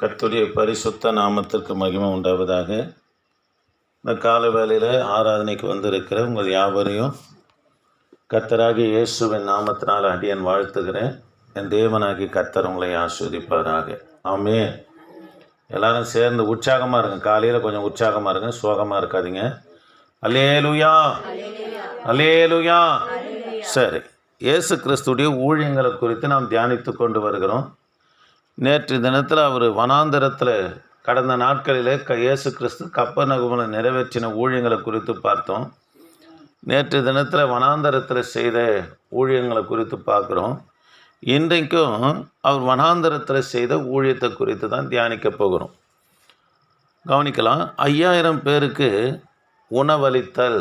கத்துடைய பரிசுத்த நாமத்திற்கு மகிமை உண்டாவதாக. இந்த கால வேளையில் ஆராதனைக்கு வந்திருக்கிற உங்கள் யாவரையும் கத்தராகி இயேசுவின் நாமத்தினால் அடியன் வாழ்த்துகிறேன். என் தேவனாகி கத்தர் உங்களை ஆஸ்வதிப்பாராக ஆமே எல்லாரும் சேர்ந்து உற்சாகமாக இருங்க. காலையில் கொஞ்சம் உற்சாகமாக இருங்க. சோகமாக இருக்காதீங்க. அலேலுயா அலேலுயா சரி. இயேசு கிறிஸ்துடைய ஊழியங்களை குறித்து நாம் தியானித்து கொண்டு வருகிறோம். நேற்று தினத்தில் அவர் வனாந்தரத்தில் கடந்த நாட்களிலே க இயேசு கிறிஸ்து கப்ப நகுமலை நிறைவேற்றின ஊழியங்களை குறித்து பார்த்தோம். நேற்று தினத்தில் வனாந்தரத்தில் செய்த ஊழியங்களை குறித்து பார்க்குறோம். இன்றைக்கும் அவர் வனாந்தரத்தில் செய்த ஊழியத்தை குறித்து தான் தியானிக்க போகிறோம். கவனிக்கலாம் ஐயாயிரம் பேருக்கு உணவளித்தல்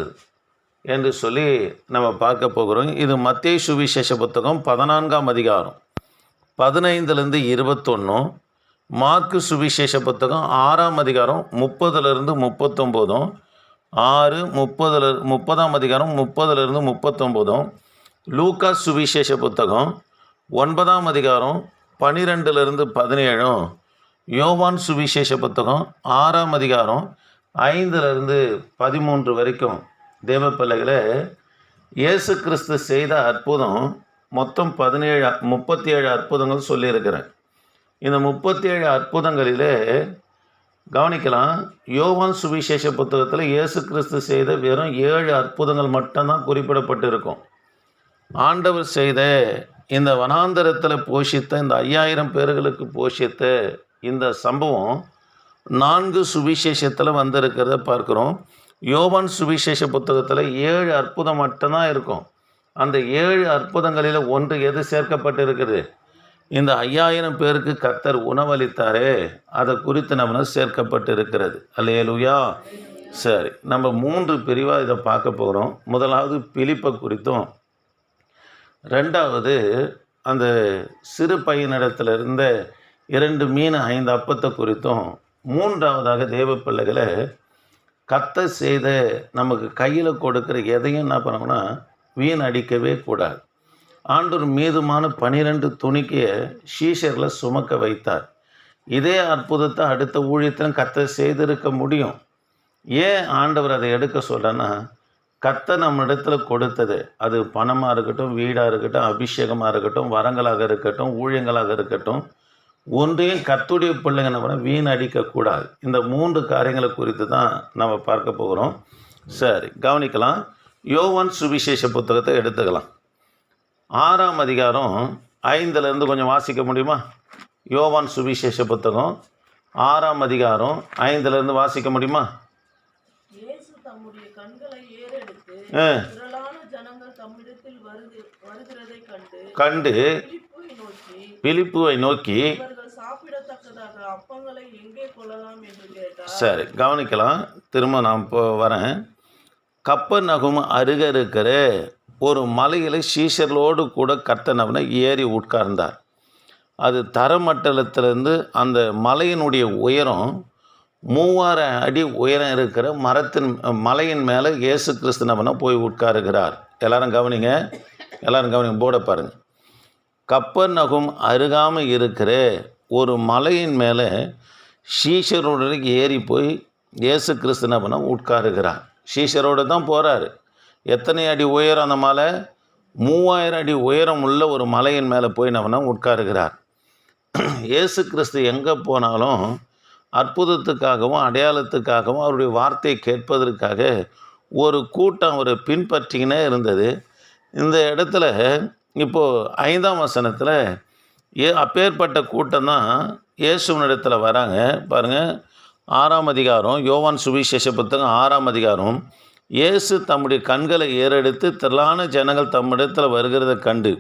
என்று சொல்லி நம்ம பார்க்க போகிறோம். இது மத்திய சுவிசேஷ புத்தகம் பதினான்காம் அதிகாரம். பதினைந்துலேருந்து இருபத்தொன்னும் மார்க்கு சுவிசேஷ புத்தகம் ஆறாம் அதிகாரம் முப்பதுலேருந்து முப்பத்தொம்போதும் ஆறு முப்பதுல முப்பதாம் அதிகாரம் முப்பதுலேருந்து முப்பத்தொம்போதும் லூக்கா சுவிசேஷ புத்தகம் ஒன்பதாம் அதிகாரம் பன்னிரெண்டுலேருந்து பதினேழும் யோவான் சுவிசேஷ புத்தகம் ஆறாம் அதிகாரம் ஐந்துலேருந்து பதிமூன்று வரைக்கும் தேவ பிள்ளைகளை இயேசு கிறிஸ்து செய்த அற்புதம் மொத்தம் பதினேழு முப்பத்தி ஏழு அற்புதங்கள் சொல்லியிருக்கிறேன். இந்த முப்பத்தி ஏழு அற்புதங்களிலே கவனிக்கலாம் யோவான் சுவிசேஷ புத்தகத்தில் இயேசு கிறிஸ்து செய்த வெறும் ஏழு அற்புதங்கள் மட்டும்தான் குறிப்பிடப்பட்டிருக்கும். ஆண்டவர் செய்த இந்த வனாந்தரத்தில் போஷித்த இந்த ஐயாயிரம் பேர்களுக்கு போஷித்த இந்த சம்பவம் நான்கு சுவிசேஷத்தில் வந்திருக்கிறத பார்க்குறோம். யோவான் சுவிசேஷ புத்தகத்தில் ஏழு அற்புதம் மட்டும்தான் இருக்கும். அந்த ஏழு அற்புதங்களில் ஒன்று எது சேர்க்கப்பட்டிருக்குது? இந்த ஐயாயிரம் பேருக்கு கத்தர் உணவளித்தாரே அதை குறித்து நம்ம சேர்க்கப்பட்டு இருக்கிறது சரி நம்ம மூன்று பிரிவாக இதை பார்க்க போகிறோம். முதலாவது பிலிப்பை குறித்தும் ரெண்டாவது அந்த சிறு பையனிடத்தில் இருந்த இரண்டு மீன் ஐந்து அப்பத்தை குறித்தும் மூன்றாவதாக தேவ பிள்ளைகளை கத்தை செய்த நமக்கு கையில் கொடுக்குற எதையும் என்ன பண்ணோம்னா வீண் அடிக்கவே கூடாது. ஆண்டூர் மீதுமான பனிரெண்டு துணிக்கைய ஷீஷரில் சுமக்க வைத்தார். இதே அற்புதத்தை அடுத்த ஊழியத்திலும் கத்த செய்திருக்க முடியும். ஏன் ஆண்டவர் அதை எடுக்க சொல்கிறேன்னா கத்த நம்ம இடத்துல கொடுத்தது அது பணமாக இருக்கட்டும் வீடாக இருக்கட்டும் அபிஷேகமாக இருக்கட்டும் வரங்களாக இருக்கட்டும் ஊழியங்களாக இருக்கட்டும் ஒன்றையும் கத்துடைய பிள்ளைங்க நம்ம வீண் அடிக்கக்கூடாது இந்த மூன்று காரியங்களை குறித்து தான் நம்ம பார்க்க போகிறோம். சரி கவனிக்கலாம். யோவான் சுவிசேஷ புத்தகத்தை எடுத்துக்கலாம். ஆறாம் அதிகாரம் ஐந்துலேருந்து கொஞ்சம் வாசிக்க முடியுமா? யோவான் சுவிசேஷ புத்தகம் ஆறாம் அதிகாரம் ஐந்துலேருந்து வாசிக்க முடியுமா? கண்டு பிலிப்பை நோக்கி சரி கவனிக்கலாம். திரும்ப நான் இப்போ வரேன். கப்பநகும் அருகே அருக இருக்கிற ஒரு மலையில் சீஷர்களோடு கூட கர்த்தனவனை ஏறி உட்கார்ந்தார். அது தரமட்டலத்திலேருந்து அந்த மலையினுடைய உயரம் மூவாயிரம் அடி உயரம் இருக்கிற மரத்தின் மலையின் மேலே இயேசு கிறிஸ்துனவனை போய் உட்காருகிறார். எல்லாரும் கவனிங்க எல்லாரும் கவனிங்க போட பாருங்கள் கப்பர் நகும் அருகாமல் இருக்கிற ஒரு மலையின் மேலே ஷீஷரோடு ஏறி போய் இயேசு கிறிஸ்துனவனை உட்காருகிறார். ஷீஷரோடு தான் போகிறாரு எத்தனை அடி உயரம் அந்த மலை? மூவாயிரம் அடி உயரம் உள்ள ஒரு மலையின் மேலே போய் நவனை உட்காருகிறார். இயேசு கிறிஸ்து எங்கே போனாலும் அற்புதத்துக்காகவும் அடையாளத்துக்காகவும் அவருடைய வார்த்தையை கேட்பதற்காக ஒரு கூட்டம் அவர் பின்பற்றினே இருந்தது. இந்த இடத்துல இப்போது ஐந்தாம் வசனத்தில் ஏ அப்பேற்பட்ட கூட்டம் தான் இயேசுவனிடத்தில் வராங்க. பாருங்கள் ஆறாம் அதிகாரம் யோவான் சுவிசேஷ புத்தகம் ஆறாம் அதிகாரம். இயேசு தம்முடைய கண்களை ஏறெடுத்து திரளான ஜனங்கள் தம்மிடத்தில் வருகிறதை கண்டு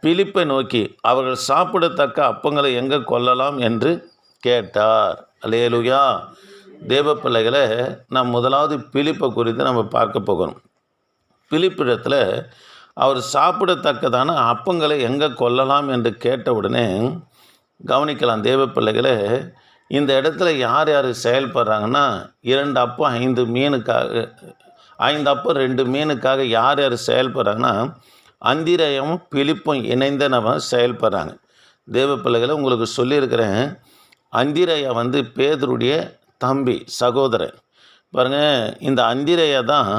பிலிப்பை நோக்கி அவர்கள் சாப்பிடத்தக்க அப்பங்களை எங்கே கொல்லலாம்? என்று கேட்டார். அலேலுயா தேவ பிள்ளைகளை நாம் முதலாவது பிலிப்பை குறித்து நம்ம பார்க்க போகிறோம். பிலிப்பிடத்தில் அவர் சாப்பிடத்தக்கதான அப்பங்களை எங்கே கொல்லலாம் என்று கேட்ட உடனே கவனிக்கலாம் தேவ பிள்ளைகளை இந்த இடத்துல யார் யார் செயல்படுறாங்கன்னா இரண்டு அப்போ ஐந்து மீனுக்காக ஐந்து அப்போ ரெண்டு மீனுக்காக யார் யார் செயல்படுறாங்கன்னா அந்திரயமும் பிலிப்பும் இணைந்த நம்ம செயல்படுறாங்க. தேவ பிள்ளைகளை உங்களுக்கு சொல்லியிருக்கிறேன். அந்திரையா வந்து பேதருடைய தம்பி சகோதரன். பாருங்கள் இந்த அந்திரையா தான்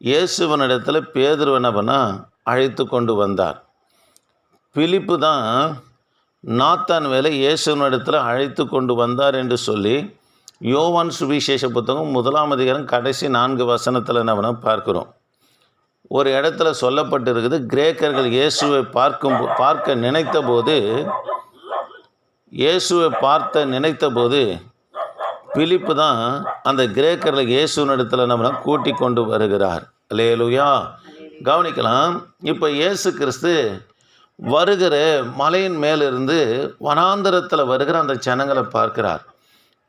இயேசுவனிடத்தில் இடத்துல என்ன பண்ணால் அழைத்து கொண்டு வந்தார். பிலிப்பு தான் நாத்தான் வேலை இயேசுனிடத்தில் அழைத்து கொண்டு வந்தார் என்று சொல்லி யோவான் சுவிசேஷ புத்தகம் முதலாம் அதிகாரம் கடைசி நான்கு வசனத்தில் என்ன பார்க்குறோம். ஒரு இடத்துல சொல்லப்பட்டிருக்குது கிரேக்கர்கள் இயேசுவை பார்க்கும் பார்க்க நினைத்த போது இயேசுவை பார்த்த நினைத்த போது பிலிப்பு தான் அந்த கிரேக்கரில் இயேசுவின் இடத்துல நம்ம கூட்டி கொண்டு வருகிறார். லேலுயா கவனிக்கலாம் இப்போ இயேசு கிறிஸ்து வருகிற மலையின் மேலிருந்து வனாந்தரத்தில் வருகிற அந்த ஜனங்களை பார்க்கிறார்.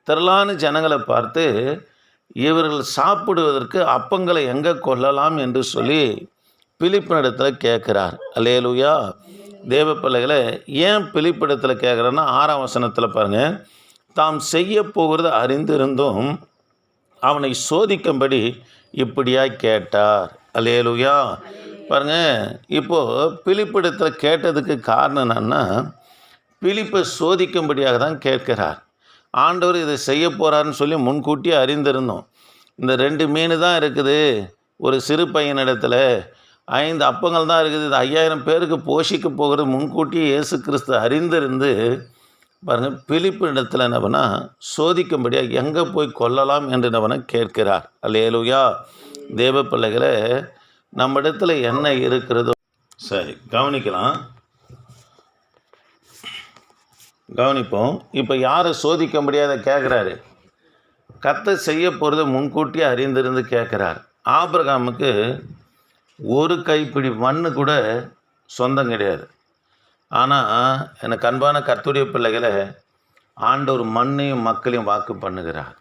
திரளான ஜனங்களை பார்த்து இவர்கள் சாப்பிடுவதற்கு அப்பங்களை எங்கே கொல்லலாம்? என்று சொல்லி பிலிப்பினிடத்தில் கேட்குறார். அலேலுயா தேவ பிள்ளைகளை ஏன் பிலிப்பிடத்தில் கேட்குறேன்னா ஆறாம் வசனத்தில் பாருங்கள் தாம் செய்ய போகிறத அறிந்திருந்தும் அவனை சோதிக்கும்படி இப்படியாய் கேட்டார். அலேலுயா பாருங்கள் இப்போது பிலிப்பிடத்தில் கேட்டதுக்கு காரணம் என்னன்னா பிலிப்பை சோதிக்கும்படியாக தான் கேட்கிறார். ஆண்டவர் இதை செய்ய போகிறாருன்னு சொல்லி முன்கூட்டியே அறிந்திருந்தோம். இந்த ரெண்டு மீன் தான் இருக்குது. ஒரு சிறு பையனிடத்தில் ஐந்து அப்பங்கள் தான் இருக்குது. இது ஐயாயிரம் பேருக்கு போஷிக்க போகிறது முன்கூட்டியே இயேசு கிறிஸ்து அறிந்திருந்து பாருங்கள் பிலிப்பு இடத்துல என்ன சோதிக்கும்படியாக எங்கே போய் கொல்லலாம் என்று என்ன கேட்கிறார். அல்லேலுயா. தேவ பிள்ளைகளை நம்ம இடத்துல என்ன இருக்கிறதோ சரி கவனிக்கலாம். கவனிப்போம். இப்போ யாரை சோதிக்க முடியாத கேட்குறாரு கத்தை செய்ய போகிறத முன்கூட்டியே அறிந்திருந்து கேட்குறார் ஆபிரகாமுக்கு ஒரு கைப்பிடி மண்ணு கூட சொந்தம் கிடையாது. ஆனால் எனக்கு அன்பான கத்துடைய பிள்ளைகளை ஆண்டவர் மண்ணையும் மக்களையும் வாக்கு பண்ணுகிறார்.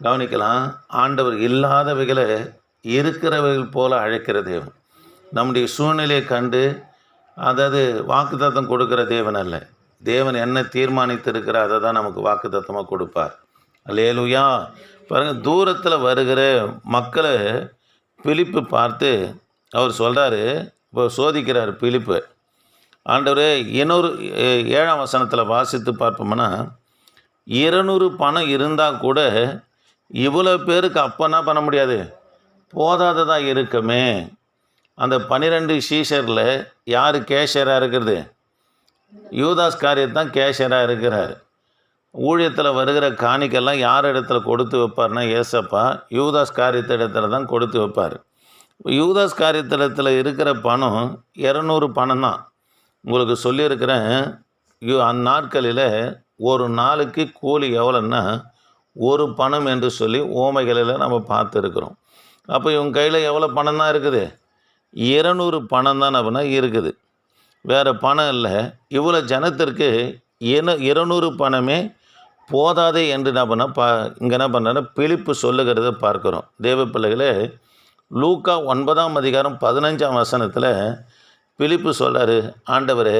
கவனிக்கலாம். ஆண்டவர் இல்லாதவைகளை இருக்கிறவர்கள் போல அழைக்கிற தேவன். நம்முடைய சூழ்நிலையை கண்டு அதாவது வாக்குத்தத்தம் கொடுக்கிற தேவன் அல்ல. தேவன் என்ன தீர்மானித்திருக்கிறார் அதை தான் நமக்கு வாக்குத்தத்தமாக கொடுப்பார். அல்லேலுயா. பாருங்கள் தூரத்தில் வருகிற மக்களை பிலிப்பு பார்த்து அவர் சொல்கிறாரு இப்போ சோதிக்கிறார் பிலிப்பு. ஆண்டவரே இன்னொரு ஏழாம் வசனத்தில் வாசித்து பார்ப்போம்னா இருநூறு பணம் இருந்தால் கூட இவ்வளோ பேருக்கு அப்போ என்ன பண்ண முடியாது? போதாததாக இருக்குமே. அந்த பன்னிரெண்டு சீஷரில் யார் கேஷராக இருக்கிறது யூதாஸ் காரியத்தான் கேஷராக இருக்கிறார். ஊழியத்தில் வருகிற காணிக்கெல்லாம் யார் இடத்துல கொடுத்து வைப்பார்னா ஏசப்பா? யூதாஸ் காரியத்து இடத்துல தான் கொடுத்து வைப்பார். யூதாஸ் காரியத்திடத்தில் இருக்கிற பணம் இரநூறு பணம் தான் உங்களுக்கு சொல்லியிருக்கிறேன் யூ அந்நாட்களில் ஒரு நாளுக்கு கூலி எவ்வளோன்னா ஒரு பணம் என்று சொல்லி ஓமைகளில் நம்ம பார்த்துருக்குறோம். அப்போ இவங்க கையில் எவ்வளோ பணம் தான் இருக்குது? இருநூறு பணம் தான் அப்படின்னா இருக்குது. வேறு பணம் இல்லை. இவ்வளோ ஜனத்திற்கு இன இருநூறு பணமே போதாதே என்று என்ன பண்ணால் பா இங்கே என்ன பண்ணுறேன்னா பிழிப்பு சொல்லுகிறத பார்க்குறோம். தேவ பிள்ளைகளே லூக்கா ஒன்பதாம் அதிகாரம் பதினஞ்சாம் வசனத்தில் பிழிப்பு சொல்கிறாரு ஆண்டவர்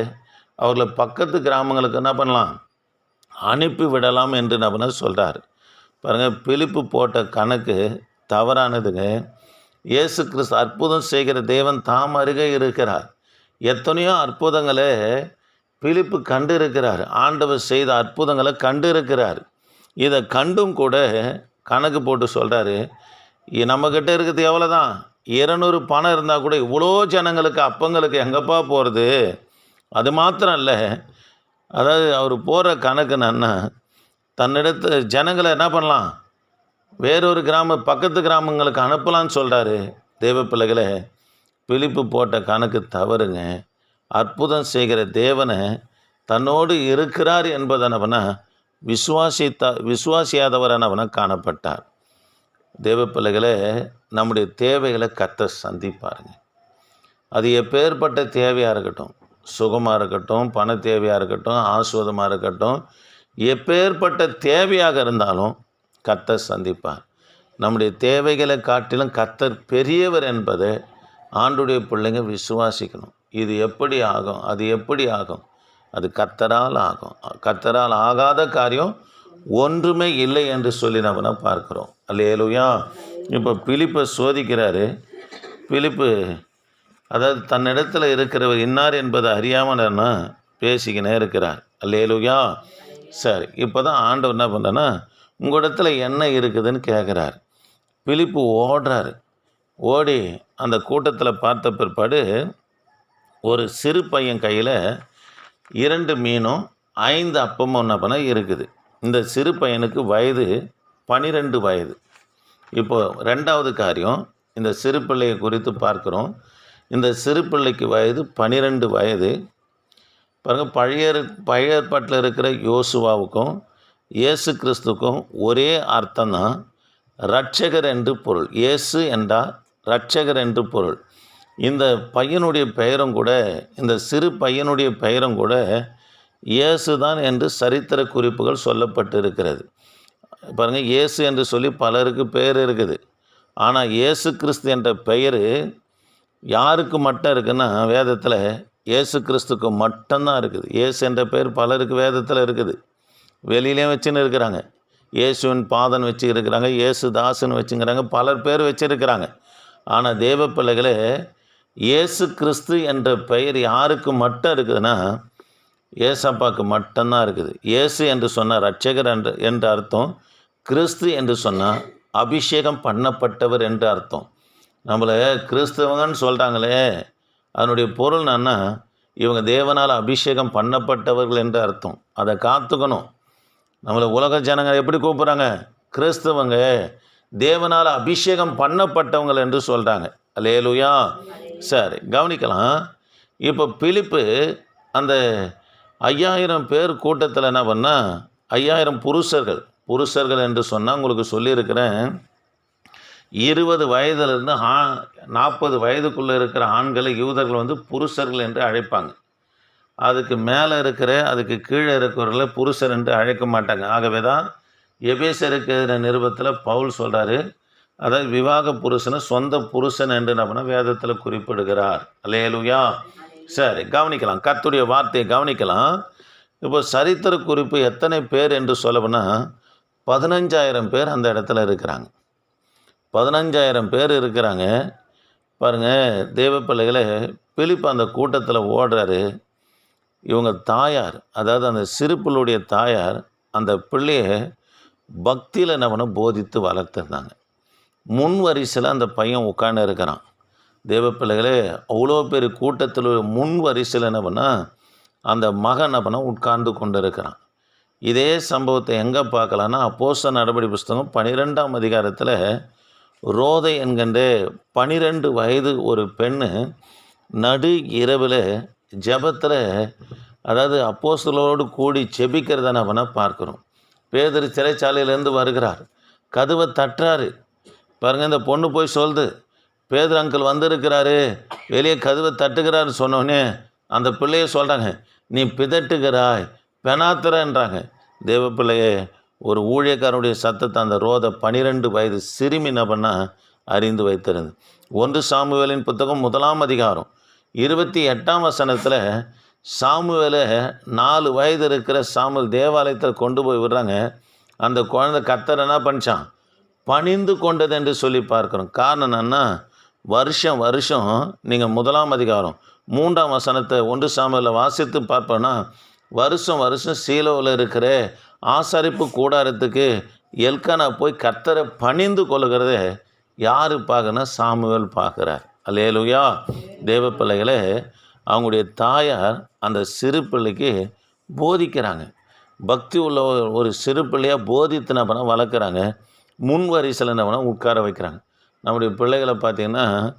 அவர்களை பக்கத்து கிராமங்களுக்கு என்ன பண்ணலாம்? அனுப்பி விடலாம் என்று என்ன பண்ண சொல்கிறார் பாருங்கள் பிழிப்பு போட்ட கணக்கு தவறானதுங்க. இயேசு கிறிஸ்து அற்புதம் செய்கிற தேவன் தாம் அருகே இருக்கிறார். எத்தனையோ அற்புதங்களை பிலிப்பு கண்டு இருக்கிறார் ஆண்டவர் செய்த அற்புதங்களை கண்டு இருக்கிறார் இதை கண்டும் கூட கணக்கு போட்டு சொல்கிறாரு நம்மக்கிட்ட இருக்கிறது எவ்வளோ தான் இருநூறு பணம் இருந்தால் கூட இவ்வளோ ஜனங்களுக்கு அப்பங்களுக்கு எங்கப்பா போகிறது அது மாத்திரம் இல்லை. அதாவது அவர் போகிற கணக்கு என்னன்னா தன்னிடத்து ஜனங்களை என்ன பண்ணலாம்? வேறொரு கிராம பக்கத்து கிராமங்களுக்கு அனுப்பலான்னு சொல்கிறாரு தேவ பிள்ளைகளை போட்ட கணக்கு தவறுங்க. அற்புதம் செய்கிற தேவனை தன்னோடு இருக்கிறார் என்பதனவனா விசுவாசித்தா விசுவாசியாதவரானவன காணப்பட்டார். தேவ நம்முடைய தேவைகளை கத்த சந்திப்பாருங்க. அது எப்பேற்பட்ட தேவையாக இருக்கட்டும் சுகமாக இருக்கட்டும் பண தேவையாக இருக்கட்டும் ஆஸ்வதமாக இருக்கட்டும் எப்பேற்பட்ட தேவையாக இருந்தாலும் கத்தர் சந்திப்பார். நம்முடைய தேவைகளை காட்டிலும் கத்தர் பெரியவர் என்பதை ஆண்டுடைய பிள்ளைங்க விசுவாசிக்கணும். இது எப்படி ஆகும்? அது எப்படி ஆகும்? அது கத்தரால் ஆகும். கத்தரால் ஆகாத காரியம் ஒன்றுமே இல்லை என்று சொல்லி நம்ம பார்க்குறோம்? அல்லேலுயா. இப்போ பிலிப்பை சோதிக்கிறாரு. பிலிப்பு அதாவது தன்னிடத்தில் இருக்கிறவர் இன்னார் என்பதை அறியாமல் பேசிக்கினே இருக்கிறார். அல்லேலுயா. சரி இப்போ தான் ஆண்டவர் என்ன பண்ணுறேன்னா உங்கள் இடத்துல என்ன இருக்குதுன்னு கேட்குறாரு பிலிப்பு ஓடுறாரு. ஓடி அந்த கூட்டத்தில் பார்த்த பிற்பாடு ஒரு சிறு பையன் கையில் இரண்டு மீனும் ஐந்து அப்பமும் என்ன பண்ண இருக்குது. இந்த சிறு பையனுக்கு வயது பனிரெண்டு வயது. இப்போ ரெண்டாவது காரியம் இந்த சிறு பிள்ளையை குறித்து பார்க்குறோம். இந்த சிறு பிள்ளைக்கு வயது பனிரெண்டு வயது. பாருங்கள் பழைய பழைய ஏற்பாட்டில் இருக்கிற யோசுவாவுக்கும் இயேசு கிறிஸ்துக்கும் ஒரே அர்த்தம் தான் ரட்சகர் என்று பொருள். இயேசு என்றால் ரட்சகர் என்று பொருள். இந்த பையனுடைய பெயரும் கூட இந்த சிறு பையனுடைய பெயரும் கூட இயேசு தான் என்று சரித்திர குறிப்புகள் சொல்லப்பட்டு இருக்கிறது பாருங்கள் இயேசு என்று சொல்லி பலருக்கு பெயர் இருக்குது. ஆனால் இயேசு கிறிஸ்து என்ற பெயர் யாருக்கு மட்டும் இருக்குன்னா வேதத்தில் இயேசு கிறிஸ்துக்கு மட்டும்தான் இருக்குது. இயேசு என்ற பெயர் பலருக்கு வேதத்தில் இருக்குது. வெளியிலையும் வச்சுன்னு இருக்கிறாங்க. இயேசுவின் பாதன் வச்சு இருக்கிறாங்க இயேசு தாசன் வச்சுங்கிறாங்க பலர் பேர் வச்சுருக்கிறாங்க. ஆனால் தேவ பிள்ளைகளே இயேசு கிறிஸ்து என்ற பெயர் யாருக்கு மட்டும் இருக்குதுன்னா ஏசப்பாக்கு மட்டும்தான் இருக்குது. இயேசு என்று சொன்னால் ரட்சகர் என்று என்ற அர்த்தம் கிறிஸ்து என்று சொன்னால் அபிஷேகம் பண்ணப்பட்டவர் என்று அர்த்தம். நம்மளை கிறிஸ்தவங்கன்னு சொல்கிறாங்களே அதனுடைய பொருள் என்னன்னா இவங்க தேவனால் அபிஷேகம் பண்ணப்பட்டவர்கள் என்று அர்த்தம். அதை காத்துக்கணும். நம்மளை உலக ஜனங்க எப்படி கூப்பிட்றாங்க? கிறிஸ்தவங்க. தேவனால் அபிஷேகம் பண்ணப்பட்டவங்கள் என்று சொல்கிறாங்க அலேலுயா சரி கவனிக்கலாம். இப்போ பிலிப்பு அந்த ஐயாயிரம் பேர் கூட்டத்தில் என்ன பண்ணால் ஐயாயிரம் புருஷர்கள் புருஷர்கள் என்று சொன்னால் உங்களுக்கு சொல்லியிருக்கிறேன். இருபது வயதுலேருந்து ஆ நாற்பது வயதுக்குள்ளே இருக்கிற ஆண்களை யூதர்கள் வந்து புருஷர்கள் என்று அழைப்பாங்க. அதுக்கு மேலே இருக்கிற அதுக்கு கீழே இருக்கிறவர்கள புருஷர் என்று அழைக்க மாட்டாங்க. ஆகவே தான் எபேசருக்கு நிருபத்தில் பவுல் சொல்கிறாரு அதாவது விவாக புருஷனை சொந்த புருஷன் என்று நம்ம வேதத்தில் குறிப்பிடுகிறார். அல்லேலுயா. சரி கவனிக்கலாம். கத்துடைய வார்த்தையை கவனிக்கலாம். இப்போ சரித்திர குறிப்பு எத்தனை பேர் என்று சொல்லப்போனால் பதினஞ்சாயிரம் பேர் அந்த இடத்துல இருக்கிறாங்க. பதினஞ்சாயிரம் பேர் இருக்கிறாங்க. பாருங்கள் தேவப்பிள்ளைகளை பிலிப்பு அந்த கூட்டத்தில் ஓடுறாரு. இவங்க தாயார் அதாவது அந்த சிறுப்பிள்ளுடைய தாயார் அந்த பிள்ளையை பக்தியில் என்ன போதித்து வளர்த்துருந்தாங்க. முன் வரிசையில் அந்த பையன் உட்காந்து இருக்கிறான். தேவ பிள்ளைகளே அவ்வளோ பெரிய கூட்டத்தில் முன் வரிசையில் என்ன பண்ணால் அந்த மகன் என்ன உட்கார்ந்து கொண்டு இருக்கிறான் இதே சம்பவத்தை எங்கே பார்க்கலான்னா அப்போச நடவடி புஸ்தகம் பன்னிரெண்டாம் அதிகாரத்தில் ரோதை என்கின்ற பனிரெண்டு வயது ஒரு பெண்ணு நடு இரவில் ஜபத்தில் அதாவது அப்போசலோடு கூடி செபிக்கிறத நம்ம பார்க்குறோம்? பேதர் சிறைச்சாலையிலேருந்து வருகிறார். கதவை தட்டுறாரு. பாருங்கள் இந்த பொண்ணு போய் சொல்லுது பேதர் அங்கிள் வந்திருக்கிறாரு. வெளியே கதவை தட்டுகிறாரு சொன்னோடனே அந்த பிள்ளைய சொல்கிறாங்க நீ பிதட்டுகிறாய் பெனாத்துறன்றாங்க தேவ பிள்ளையே ஒரு ஊழியக்காரனுடைய சத்தத்தை அந்த ரோத பனிரெண்டு வயது சிறுமி நபன்னா அறிந்து வைத்திருந்து ஒன்று சாமுவேலின் புத்தகம் முதலாம் அதிகாரம். இருபத்தி எட்டாம் வசனத்தில் சாமுவேலை நாலு வயது இருக்கிற சாமுவேல் தேவாலயத்தில் கொண்டு போய் விடுறாங்க. அந்த குழந்தை கத்தர் என்ன பண்ணிச்சான்? பணிந்து கொண்டது என்று சொல்லி பார்க்குறோம். காரணம் என்னன்னா வருஷம் வருஷம் நீங்கள் முதலாம் அதிகாரம் மூன்றாம் வசனத்தை ஒன்று சாமியில் வாசித்து பார்ப்போன்னா வருஷம் வருஷம் சீலோவில் இருக்கிற ஆசரிப்பு கூடாரத்துக்கு எல்கானா போய் கத்தரை பணிந்து கொள்கிறத யார் பார்க்கணும் சாமுவேல் பார்க்குறார். அல்லேலுயா. தேவ பிள்ளைகளை அவங்களுடைய தாயார் அந்த சிறு பிள்ளைக்கு போதிக்கிறாங்க. பக்தி உள்ள ஒரு- சிறு பிள்ளையாக போதித்தின பணம் வளர்க்குறாங்க. முன் வரிசையில் என்ன பண்ண உட்கார வைக்கிறாங்க. நம்முடைய பிள்ளைகளை பார்த்திங்கன்னா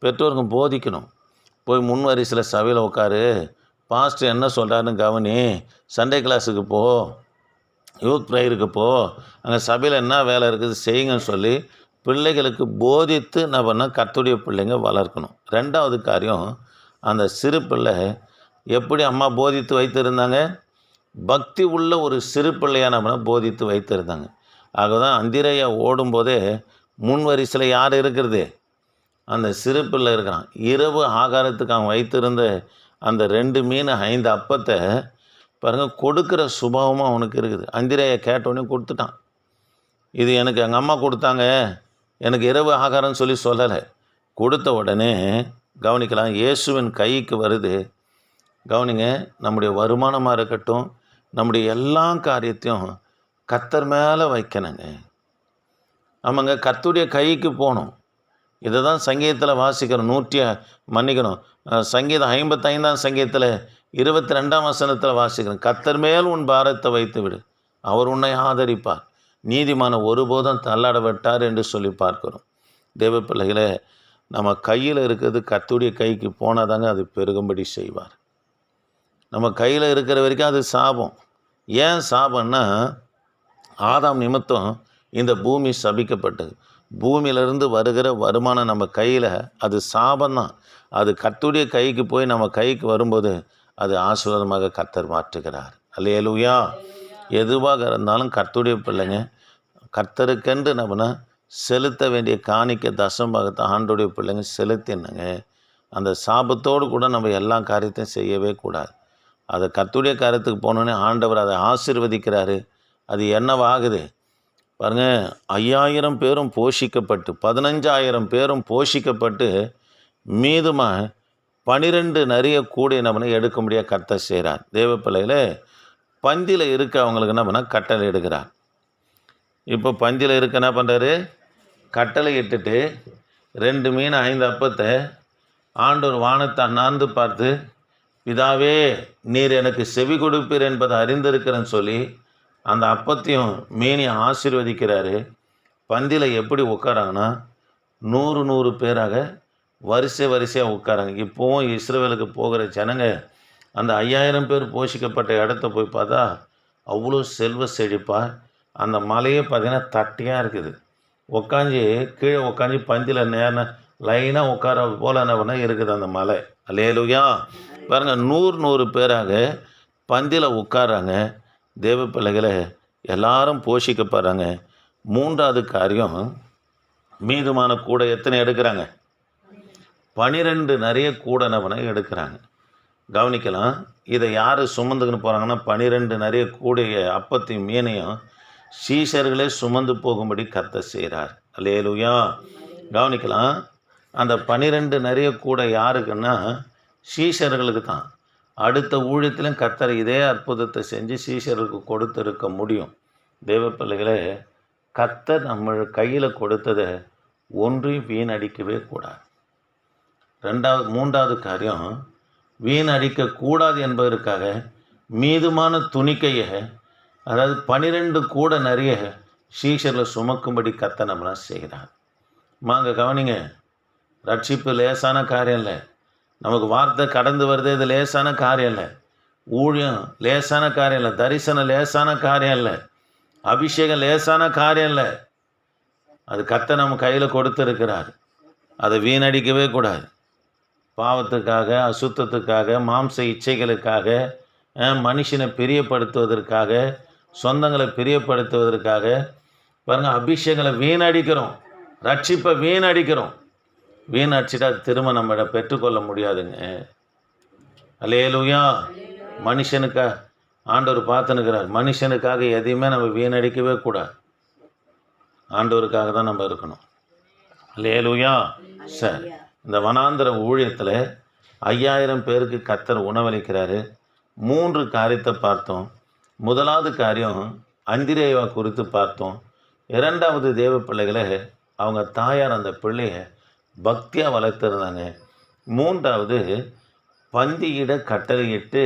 பெற்றோருக்கும் போதிக்கணும். போய் முன் வரிசையில் சபையில் உட்காரு. பாஸ்டர் என்ன சொல்கிறாருன்னு கவனி. சண்டே கிளாஸுக்கு போ. யூத் ப்ரேயருக்கு போ. அங்கே சபையில் என்ன வேலை இருக்குது செய்யுங்கன்னு சொல்லி பிள்ளைகளுக்கு போதித்து என்ன பண்ணால் பிள்ளைங்க வளர்க்கணும். ரெண்டாவது காரியம் அந்த சிறு பிள்ளை எப்படி அம்மா போதித்து வைத்திருந்தாங்க? பக்தி உள்ள ஒரு சிறு பிள்ளையாக நம்ம போதித்து வைத்திருந்தாங்க. ஆக தான் அந்திரையா ஓடும்போதே முன் வரிசையில் யார் இருக்கிறது? அந்த சிறு பிள்ளை இருக்கிறான். இரவு ஆகாரத்துக்கு அவன் வைத்திருந்த அந்த ரெண்டு மீன் ஐந்து அப்பத்தை பாருங்கள் கொடுக்குற சுபாவமும் அவனுக்கு இருக்குது. அந்திரையை கேட்டோடனே கொடுத்துட்டான். இது எனக்கு எங்கள் அம்மா கொடுத்தாங்க. எனக்கு இரவு ஆகாரம்னு சொல்லி சொல்லலை. கொடுத்த உடனே கவனிக்கலாம் இயேசுவின் கைக்கு வருது. கவனிங்க நம்முடைய வருமானமாக இருக்கட்டும் நம்முடைய எல்லா காரியத்தையும் கத்தர் மேலே வைக்கணுங்க. ஆமாங்க கத்துடைய கைக்கு போகணும். இதை தான் சங்கீதத்தில் வாசிக்கிறோம் நூற்றி மன்னிக்கணும். சங்கீதம் ஐம்பத்தைந்தாம் சங்கீதத்தில் இருபத்தி ரெண்டாம் வசனத்தில் வாசிக்கிறோம் கத்தர் மேல் உன் பாரத்தை வைத்து விடு அவர் உன்னை ஆதரிப்பார். நீதிமான ஒருபோதும் தள்ளாட விட்டார் என்று சொல்லி பார்க்கிறோம். தேவ பிள்ளைகளே நம்ம கையில் இருக்கிறது கத்துடைய கைக்கு போனாதாங்க அது பெருகும்படி செய்வார். நம்ம கையில் இருக்கிற வரைக்கும் அது சாபம். ஏன் சாபம்னா ஆதாம் நிமித்தம் இந்த பூமி சபிக்கப்பட்டது. பூமியிலிருந்து வருகிற வருமானம் நம்ம கையில் அது சாபம்தான். அது கத்துடைய கைக்கு போய் நம்ம கைக்கு வரும்போது அது ஆசீர்வாதமாக கத்தர் மாற்றுகிறார். அல்லையலுயா எதுவாக இருந்தாலும் கத்துடைய பிள்ளைங்க கர்த்தருக்கென்று நம்மனா செலுத்த வேண்டிய காணிக்க தசம்பாகத்தை ஆண்டுடைய பிள்ளைங்க செலுத்தினுங்க. அந்த சாபத்தோடு கூட நம்ம எல்லா காரியத்தையும் செய்யவே கூடாது. அதை கத்துடைய காரியத்துக்கு போனோன்னே ஆண்டவர் அதை ஆசிர்வதிக்கிறாரு. அது என்னவாகுது பாருங்க ஐயாயிரம் பேரும் போஷிக்கப்பட்டு பதினஞ்சாயிரம் பேரும் போஷிக்கப்பட்டு மீதுமாக பனிரெண்டு நிறைய கூடை நம்மனை எடுக்க முடியாது கர்த்தர் செய்கிறார் தேவ பிள்ளையில் பந்தியில் இருக்க அவங்களுக்கு என்ன பண்ணால் கட்டளை எடுக்கிறார். இப்போ பந்தியில் இருக்க என்ன பண்ணுறாரு கட்டளை இட்டுட்டு ரெண்டு மீன் ஐந்து அப்பத்தை ஆண்டோர் வானத்தை அண்ணாந்து பார்த்து பிதாவே நீர் எனக்கு செவி கொடுப்பீர் என்பதை அறிந்திருக்கிறேன்னு சொல்லி அந்த அப்பத்தையும் மீனையும் ஆசீர்வதிக்கிறாரு. பந்தியில் எப்படி உட்காராங்கன்னா நூறு நூறு பேராக வரிசை வரிசையாக உட்காராங்க. இப்போவும் இஸ்ரேலுக்கு போகிற ஜனங்க அந்த ஐயாயிரம் பேர் போஷிக்கப்பட்ட இடத்த போய் பார்த்தா அவ்வளோ செல்வ செழிப்பாக அந்த மலையே பார்த்திங்கன்னா தட்டியாக இருக்குது. உக்காஞ்சி கீழே உக்காஞ்சி பந்தியில் நேரம் லைனாக உட்கார போல் என்ன பண்ண இருக்குது அந்த மலை. அலேலுயா பாருங்கள் நூறு நூறு பேராக பந்தியில் உட்காராங்க தேவ பிள்ளைகளை எல்லாரும் போஷிக்கப்படுறாங்க. மூன்றாவது காரியம் மீதுமான கூடை எத்தனை எடுக்கிறாங்க? பனிரெண்டு நிறைய கூடை நபனை எடுக்கிறாங்க. கவனிக்கலாம் இதை யார் சுமந்துக்கின்னு போகிறாங்கன்னா பனிரெண்டு நிறைய கூடைய அப்பத்தையும் மீனையும் சீஷர்களே சுமந்து போகும்படி கத்த செய்கிறார். அல்லேலுயா. கவனிக்கலாம். அந்த பனிரெண்டு நிறைய கூடை யாருக்குன்னா சீஷர்களுக்கு தான் அடுத்த ஊழியத்திலும் கத்தர் இதே அற்புதத்தை செஞ்சு சீஷருக்கு கொடுத்துருக்க முடியும். தேவ பிள்ளைகளே கத்தர் நம்ம கையில் கொடுத்ததை ஒன்றையும் வீணடிக்கவே கூடாது. ரெண்டாவது மூன்றாவது காரியம் வீணடிக்கக்கூடாது என்பதற்காக மீதுமான துணிக்கையை அதாவது பனிரெண்டு கூட நிறைய சீஷரில் சுமக்கும்படி கத்த நம்மளாம் செய்கிறார். மாங்க கவனிங்க. ரட்சிப்பு லேசான காரியம் இல்லை. நமக்கு வார்த்தை கடந்து வருது இது லேசான காரியம் இல்லை. ஊழியம் லேசான காரியம் இல்லை. தரிசனம் லேசான காரியம் இல்லை. அபிஷேகம் லேசான காரியம் இல்லை. அது கத்த நம்ம கையில் கொடுத்துருக்கிறார். அதை வீணடிக்கவே கூடாது. பாவத்துக்காக அசுத்தத்துக்காக மாம்ச இச்சைகளுக்காக மனுஷனை பிரியப்படுத்துவதற்காக சொந்தங்களை பிரியப்படுத்துவதற்காக பாருங்கள் அபிஷேகங்களை வீணடிக்கிறோம். ரட்சிப்பை வீணடிக்கிறோம். வீணடிச்சிட்டா திரும்ப நம்மளை பெற்றுக்கொள்ள முடியாதுங்க. அலேலுயா மனுஷனுக்கா ஆண்டவர் பார்த்துனுக்கிறார் மனுஷனுக்காக எதையுமே நம்ம வீணடிக்கவே கூடாது. ஆண்டவருக்காக தான் நம்ம இருக்கணும். லேலுயா சரி இந்த வனாந்திர ஊழியத்தில் ஐயாயிரம் பேருக்கு கத்தர் உணவளிக்கிறாரு. மூன்று காரியத்தை பார்த்தோம். முதலாவது காரியம் அந்திரேவா குறித்து பார்த்தோம். இரண்டாவது தேவ பிள்ளைகளை அவங்க தாயார் அந்த பிள்ளைய பக்தியாக வளர்த்துருந்தாங்க. மூன்றாவது பந்தியிட கட்டளையிட்டு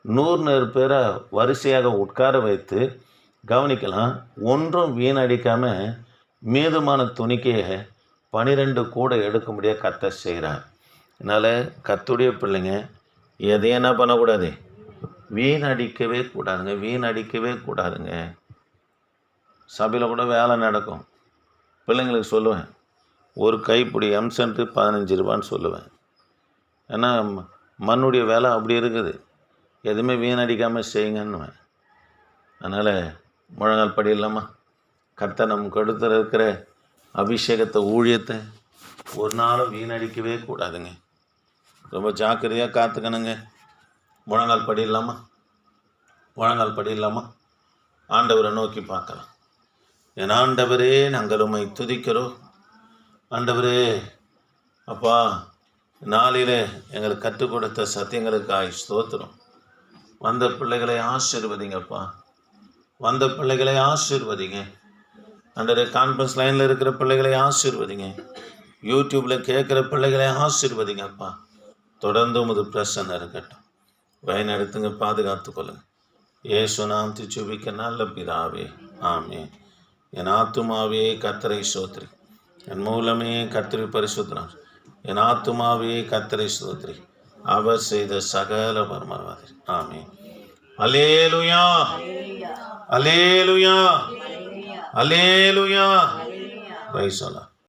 நூறு நூறு பேரை வரிசையாக உட்கார வைத்து கவனிக்கலாம். ஒன்றும் வீணடிக்காமல் மீதுமான துணிக்கையை பனிரெண்டு கூட எடுக்க முடியாது கத்த செய்கிறான் அதனால் கத்துடைய பிள்ளைங்க எதையும் என்ன பண்ணக்கூடாது? வீணடிக்கவே கூடாதுங்க வீணடிக்கவே கூடாதுங்க. சபையில் கூட வேலை நடக்கும். பிள்ளைங்களுக்கு சொல்லுவேன் ஒரு கைப்பிடி எம்சென்ட்டு பதினஞ்சு ரூபான்னு சொல்லுவேன். ஏன்னா மண்ணுடைய வேலை அப்படி இருக்குது. எதுவுமே வீணடிக்காமல் செய்யுங்கன்னுவேன். அதனால் முழங்கால் படியில்லாமா கர்த்தர் நமக்கு கொடுத்து இருக்கிற அபிஷேகத்தை ஊழியத்தை ஒரு நாளும் வீணடிக்கவே கூடாதுங்க. ரொம்ப ஜாக்கிரதையாக காத்துக்கணுங்க. முழங்கால் படியில்லாமா முழங்கால் படியில்லாமா ஆண்டவரை நோக்கி பார்க்கலாம். என் ஆண்டவரே நாங்கள் உம்மை துதிக்கிறோம். ஆண்டவரே அப்பா நாளில் எங்களுக்கு கற்றுக் கொடுத்த சத்தியங்களுக்காய் ஸ்தோத்திரம். வந்த பிள்ளைகளை ஆசீர்வதிங்கப்பா. வந்த பிள்ளைகளை ஆசீர்வதிங்க. அண்டர் கான்ஃபரன்ஸ் லைனில் இருக்கிற பிள்ளைகளை ஆசீர்வதிங்க. யூடியூப்பில் கேட்குற பிள்ளைகளை ஆசீர்வதிங்கப்பா. தொடர்ந்து உமது பிரசன்னம் இருக்கட்டும். வழிநடத்துங்க பாதுகாத்து கொள்ளுங்க இயேசு நாம் திச்சுபிக்க நல்ல பிதாவே. ஆமே என் ஆத்துமாவே கத்தரை சோத்ரி என் மூலமே கத்திரி பரிசுத்தனார். என் ஆத்துமாவே கத்தரை சோத்ரி அவர் செய்த சகல பரமரவாதி ஆமே அலேலுயா அலேலுயா அலேலுயா அல்லாஹ்